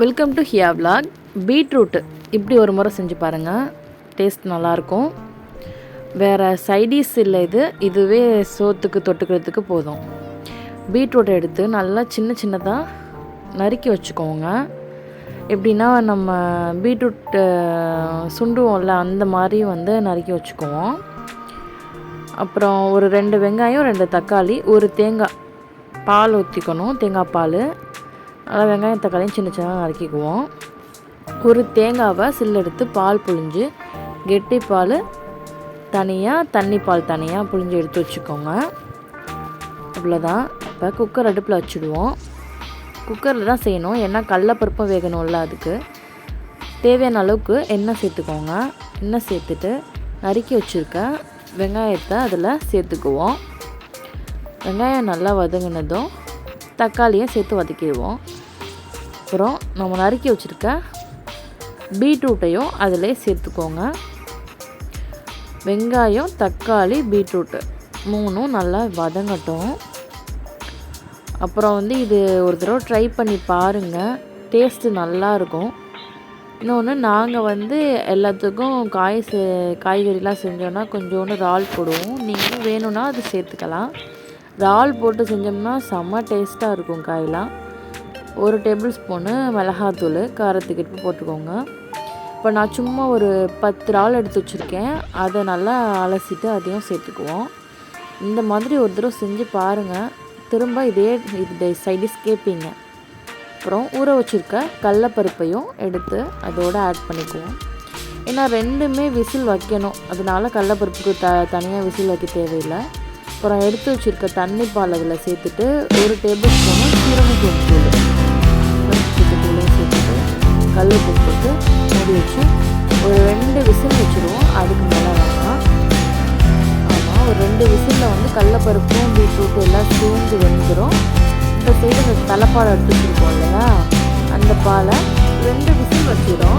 Welcome to Hiya vlog. Beetroot இப்படி ஒரு முறை செஞ்சு பாருங்கள் டேஸ்ட் நல்லாயிருக்கும். வேறு சைடிஸ் இல்லை இது. இதுவே சோத்துக்கு தொட்டுக்கிறதுக்கு போதும். பீட்ரூட்டை எடுத்து நல்லா சின்ன சின்னதாக நறுக்கி வச்சுக்கோங்க. எப்படின்னா நம்ம பீட்ரூட்டு சுண்டுவோம்ல அந்த மாதிரி வந்து நறுக்கி வச்சுக்குவோம். அப்புறம் ஒரு ரெண்டு வெங்காயம் ரெண்டு தக்காளி ஒரு தேங்காய் பால் ஊற்றிக்கணும் தேங்காய் பால். நல்லா வெங்காயம் தக்காளியும் சின்ன சின்னதாக நறுக்கிக்குவோம். ஒரு தேங்காவை சில்லெடுத்து பால் புழிஞ்சு கெட்டி பால் தனியாக தண்ணி பால் தனியாக புழிஞ்சு எடுத்து வச்சுக்கோங்க. அவ்வளோதான் இப்போ குக்கர் அடுப்பில் வச்சுடுவோம் குக்கரில் தான் செய்யணும். ஏன்னா கடலப்பருப்பும் வேகணும்ல அதுக்கு. தேவையான அளவுக்கு எண்ணெய் சேர்த்துக்கோங்க. எண்ணெய் சேர்த்துட்டு நறுக்கி வச்சுருக்க வெங்காயத்தை அதில் சேர்த்துக்குவோம். வெங்காயம் நல்லா வதங்கினதும் தக்காளியும் சேர்த்து வதக்கிடுவோம். அப்புறம் நம்ம நறுக்கி வச்சுருக்க பீட்ரூட்டையும் அதிலே சேர்த்துக்கோங்க. வெங்காயம் தக்காளி பீட்ரூட்டு மூணும் நல்லா வதங்கட்டும். அப்புறம் வந்து இது ஒரு தடவை ட்ரை பண்ணி பாருங்கள் டேஸ்ட்டு நல்லாயிருக்கும் இன்னொன்று நாங்கள் வந்து எல்லாத்துக்கும் காய் சே காய்கறிலாம் செஞ்சோன்னா கொஞ்சோண்டு இறால் போடுவோம். நீங்களும் வேணும்னா அது சேர்த்துக்கலாம். இறால் போட்டு செஞ்சோம்னா செம்ம டேஸ்ட்டாக இருக்கும் காயெலாம் ஒரு டேபிள் ஸ்பூனு மிளகாத்தூள் காரத்துக்கு எடுத்து போட்டுக்கோங்க. இப்போ நான் சும்மா ஒரு பத்து இறால் எடுத்து வச்சுருக்கேன். அதை நல்லா அலசிட்டு அதையும் சேர்த்துக்குவோம். இந்த மாதிரி ஒரு தடவை செஞ்சு பாருங்கள் திரும்ப இதே இது சைடிஸ் கேட்பீங்க அப்புறம் ஊற வச்சுருக்க கடலப்பருப்பையும் எடுத்து அதோடு ஆட் பண்ணிக்குவோம். ஏன்னா ரெண்டுமே விசில் வைக்கணும். அதனால கடலப்பருப்புக்கு த தனியாக விசில் வைக்க தேவையில்லை. அப்புறம் எடுத்து வச்சுருக்க தண்ணி பால் அதில் சேர்த்துட்டு ஒரு டேபிள் ஸ்பூனு சீரகம் தூள் கல் உப்பு போட்டு மூடி வச்சு ஒரு ரெண்டு விசில் வச்சுருவோம். அதுக்கு மேலே வேணாம். ஆமாம் ஒரு ரெண்டு விசிலில் வந்து கடலப்பருப்பும் பீட்ரூட்டும் எல்லாம் சேர்ந்து வெந்துடும் இந்த சைடு இந்த தலைப்பாலை எடுத்து வச்சுருக்கோம் இல்லையா? அந்த பாலை ரெண்டு விசில் வச்சிடும்